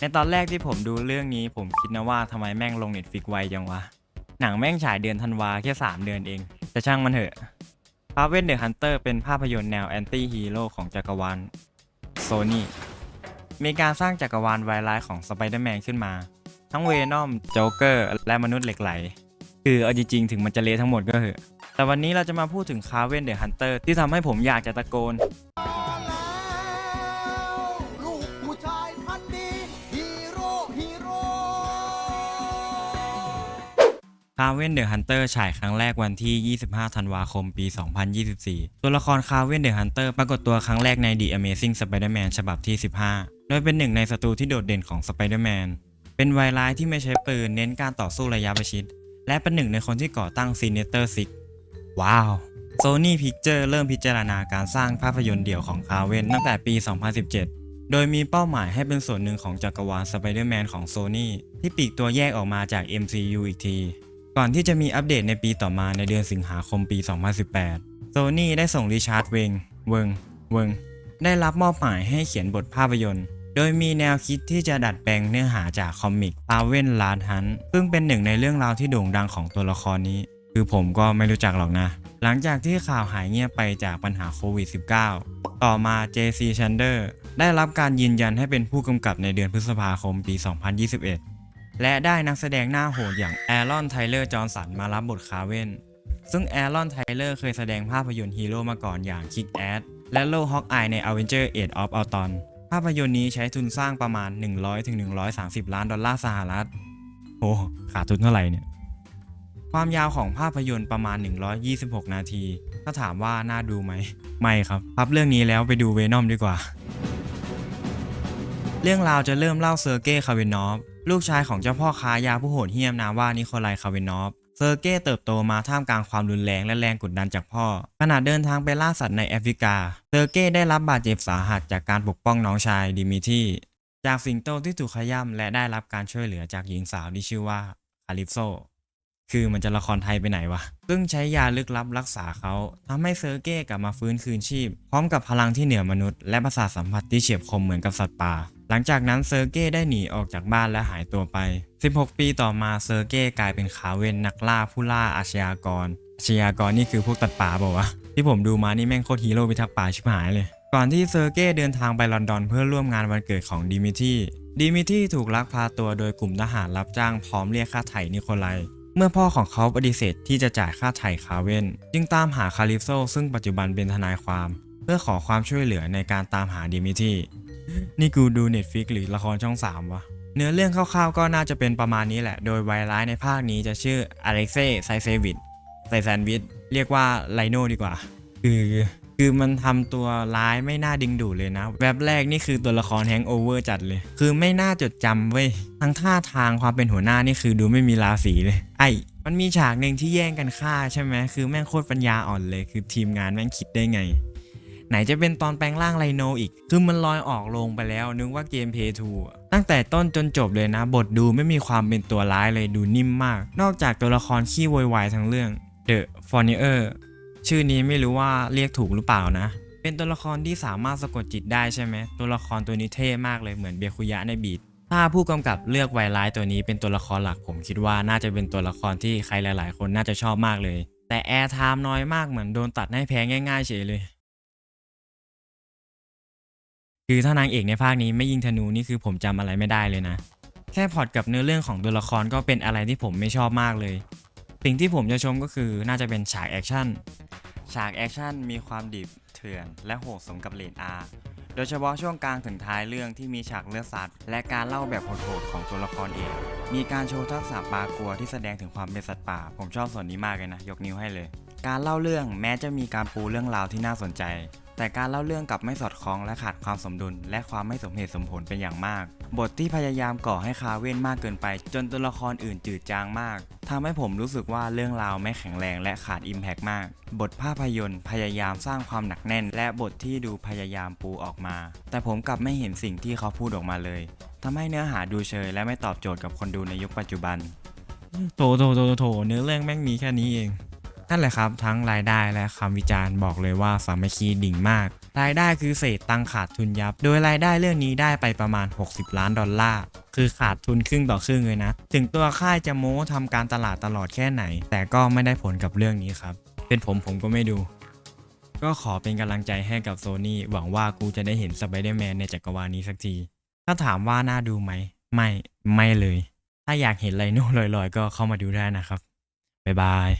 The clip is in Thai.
ในตอนแรกที่ผมดูเรื่องนี้ผมคิดนะว่าทำไมแม่งลงเน็ตฟิกไวจังวะ หนังแม่งฉายเดือนธันวาแค่ 3 เดือนเองแต่ช่างมันเถอะ p a v e n the Hunter เป็นภาพยนตร์แนวแอนตี้ฮีโร่ของจักรวาลโซนี่มีการสร้างจักรวาลวายร้ายของสไปเดอร์แมนขึ้นมา ทั้งเวนอมโจ๊กเกอร์และมนุษย์เหล็กไหล คือเอาจริงๆถึงมันจะเละทั้งหมดก็เถอะแต่วันนี้เราจะมาพูดถึงคาเวนเดอะฮันเตอร์ที่ทำให้ผมอยากจะตะโกน คาเวนเดอะฮันเตอร์ฉายครั้งแรกวันที่ 25 ธันวาคม ปี 2024 ตัวละครคาเวนเดอะฮันเตอร์ปรากฏตัวครั้งแรกใน The Amazing Spider-Man ฉบับที่ 15 โดยเป็นหนึ่งในศัตรูที่โดดเด่นของ Spider-Man เป็นไวร้ายที่ไม่ใช้ปืนเน้นการต่อสู้ระยะประชิด และเป็นหนึ่งในคนที่ก่อตั้ง Sinister Six ว้าว Sony Picture เริ่มพิจารณาการสร้างภาพยนตร์เดี่ยวของคาเวนตั้งแต่ปี 2017 โดยมีเป้าหมายให้เป็นส่วนหนึ่งของจักรวาล Spider-Man ของ Sony ที่ปีกตัวแยกออกมาจาก MCU อีกที ก่อนที่จะมีอัปเดตในปีต่อมาในเดือนสิงหาคมปี 2018 โซนี่ได้ส่งริชาร์ดเวง เวง เวง ได้รับมอบหมายให้เขียนบทภาพยนตร์ โดยมีแนวคิดที่จะดัดแปลงเนื้อหาจากคอมิกปาเวนลาดฮันซึ่งเป็นหนึ่งในเรื่องราวที่โด่งดังของตัวละครนี้ คือผมก็ไม่รู้จักหรอกนะ หลังจากที่ข่าวหายเงียบไปจากปัญหาโควิด -19 ต่อมา JC Chandler ได้รับการยืนยันให้เป็นผู้กำกับในเดือนพฤษภาคมปี 2021 และได้นักแสดงหน้าโหดอย่างแอรอนไทเลอร์จอห์นสันมารับบทคาเวนซึ่งแอรอนไทเลอร์เคยแสดงภาพยนตร์ฮีโร่มาก่อนอย่าง Kick Ass และโลฮอกอายใน Avenger Age of Ultron ภาพยนตร์นี้ใช้ทุนสร้างประมาณ 100-130 ล้านดอลลาร์สหรัฐ โอ้ขาดทุนเท่าไหร่เนี่ย ความยาวของภาพยนตร์ประมาณ 126 นาที ถ้าถามว่าน่าดูไหม ไม่ครับ พับเรื่องนี้แล้วไปดูเวนอมดีกว่า เรื่องราวจะเริ่มเล่าเซอร์เก้คาเวนอฟลูกชายของเจ้าพ่อค้ายาผู้โหดเหี้ยมนามว่านิโคลายคาเวนอฟเซอร์เก้เติบโตมาท่ามกลางความรุนแรงและแรงกดดันจากพ่อ ขณะเดินทางไปล่าสัตว์ในแอฟริกา เซอร์เก้ได้รับบาดเจ็บสาหัสจากการปกป้องน้องชายดิมิทีจากสิงโตที่ถูกขย้ำและได้รับการช่วยเหลือจากหญิงสาวที่ชื่อว่าคาลิปโซ คือมันจะละครไทยไปไหนวะ ซึ่งใช้ยาลึกลับรักษาเขาทำให้เซอร์เก้กลับมาฟื้นคืนชีพ พร้อมกับพลังที่เหนือมนุษย์และประสาทสัมผัสที่เฉียบคมเหมือนกับสัตว์ป่า หลังจากนั้นเซอร์เก้ได้หนีออกจากบ้านและหายตัวไป 16 ปีต่อมาเซอร์เก้กลายเป็นขาเวนนักล่าผู้ล่าอาชญากร อาชญากรนี่คือพวกตัดป่าบอกวะที่ผมดูมานี่แม่งโคตรฮีโร่พิทักษ์ป่าชิบหายเลย ก่อนที่เซอร์เก้เดินทางไปลอนดอนเพื่อร่วมงานวันเกิดของดิมิทีดิมิทีถูกลักพาตัวโดยกลุ่มทหารรับจ้างพร้อมเรียกค่าไถ่นิโคลัยเมื่อพ่อของเขาปฏิเสธที่จะจ่ายค่าไถ่คาเวนจึงตามหาคาลิฟโซซึ่งปัจจุบันเป็นทนายความ เพื่อขอความช่วยเหลือในการตามหาดิมิที นี่กูดู Netflix หรือละครช่อง 3 วะ เนื้อเรื่องคร่าวๆ ก็น่าจะเป็นประมาณนี้แหละ โดยวายร้ายในภาคนี้จะชื่ออเล็กเซ่ไซเซวิดไซแซนวิดเรียกว่าไลโนดีกว่า คือคือมันทำตัวร้ายไม่น่าดึงดูดเลยนะ แวบแรกนี่คือตัวละครแฮงโอเวอร์จัดเลย คือไม่น่าจดจำเว้ย ทั้งท่าทางความเป็นหัวหน้านี่คือดูไม่มีราศีเลย ไอ้มันมีฉากหนึ่งที่แย่งกันฆ่าใช่ไหมคือแม่งโคตรปัญญาอ่อนเลย คือทีมงานแม่งคิดได้ไง ไหนจะเป็นตอนแปลงร่างไลโนอีก คือมันลอยออกลงไปแล้ว นึกว่าเกมเพย์ทูตั้งแต่ต้นจนจบเลยนะ บทดูไม่มีความเป็นตัวร้ายเลยดูนิ่มมาก นอกจากตัวละครขี้โวยวายทั้งเรื่อง The f o r n i e r ชื่อนี้ไม่รู้ว่าเรียกถูกหรือเปล่านะ เป็นตัวละครที่สามารถสะกดจิตได้ใช่ไหม ตัวละครตัวนี้เท่มากเลยเหมือนเบคุยะในบีทถ้าผู้กำกับเลือกไวร้ายตัวนี้เป็นตัวละครหลักผมคิดว่าน่าจะเป็นตัวละครที่ใครหลาย ๆ คนน่าจะชอบมากเลย แต่แอร์ไทม์น้อยมากเหมือนโดนตัดให้แพ้ง่าย ๆ เฉยเลย คือถ้านางเอกในภาคนี้ไม่ยิงธนูนี่คือผมจำอะไรไม่ได้เลยนะ แค่พอตกับเนื้อเรื่องของตัวละครก็เป็นอะไรที่ผมไม่ชอบมากเลย สิ่งที่ผมจะชมก็คือน่าจะเป็นฉากแอคชั่น ฉากแอคชั่นมีความดิบเถื่อน และโหดสมกับเลนอาโดยเฉพาะช่วงกลางถึงท้ายเรื่องที่มีฉากเลือดสัตว์และการเล่าแบบโหดๆของตัวละครเองมีการโชว์ทักษะปลากลัวที่แสดงถึงความเป็นสัตว์ป่า ผมชอบส่วนนี้มากเลยนะ ยกนิ้วให้เลย การเล่าเรื่องแม้จะมีการปูเรื่องราวที่น่าสนใจ แต่การเล่าเรื่องกับไม่สอดคล้องและขาดความสมดุล และความไม่สมเหตุสมผลเป็นอย่างมาก บทที่พยายามก่อให้คาเว่นมากเกินไป จนตัวละครอื่นจืดจางมากทำให้ผมรู้สึกว่าเรื่องราวไม่แข็งแรงและขาดอิมแพกมาก บทภาพยนตร์พยายามสร้างความหนักแน่น และบทที่ดูพยายามปูออกมา แต่ผมกลับไม่เห็นสิ่งที่เขาพูดออกมาเลยทำให้เนื้อหาดูเชยและไม่ตอบโจทย์กับคนดูในยุคปัจจุบันโถโถโถโถเนื้อเรื่องแม่งมีแค่นี้เอง นั่นแหละครับทั้งรายได้และคำวิจารณ์บอกเลยว่าสามัคคีดิ่งมาก รายได้คือเศษตังขาดทุนยับ โดยรายได้เรื่องนี้ได้ไปประมาณ 60 ล้านดอลลาร์คือขาดทุนครึ่งต่อครึ่งเลยนะ ถึงตัวค่ายจะโม้ทำการตลาดตลอดแค่ไหน แต่ก็ไม่ได้ผลกับเรื่องนี้ครับ เป็นผมผมก็ไม่ดู ก็ขอเป็นกำลังใจให้กับโซนี่หวังว่ากูจะได้เห็นสไปเดอร์แมนในจักรวาลนี้สักที ถ้าถามว่าน่าดูไหม ไม่ ไม่เลย ถ้าอยากเห็นไรโน่ลอยๆ ก็เข้ามาดูได้นะครับ บ๊ายบาย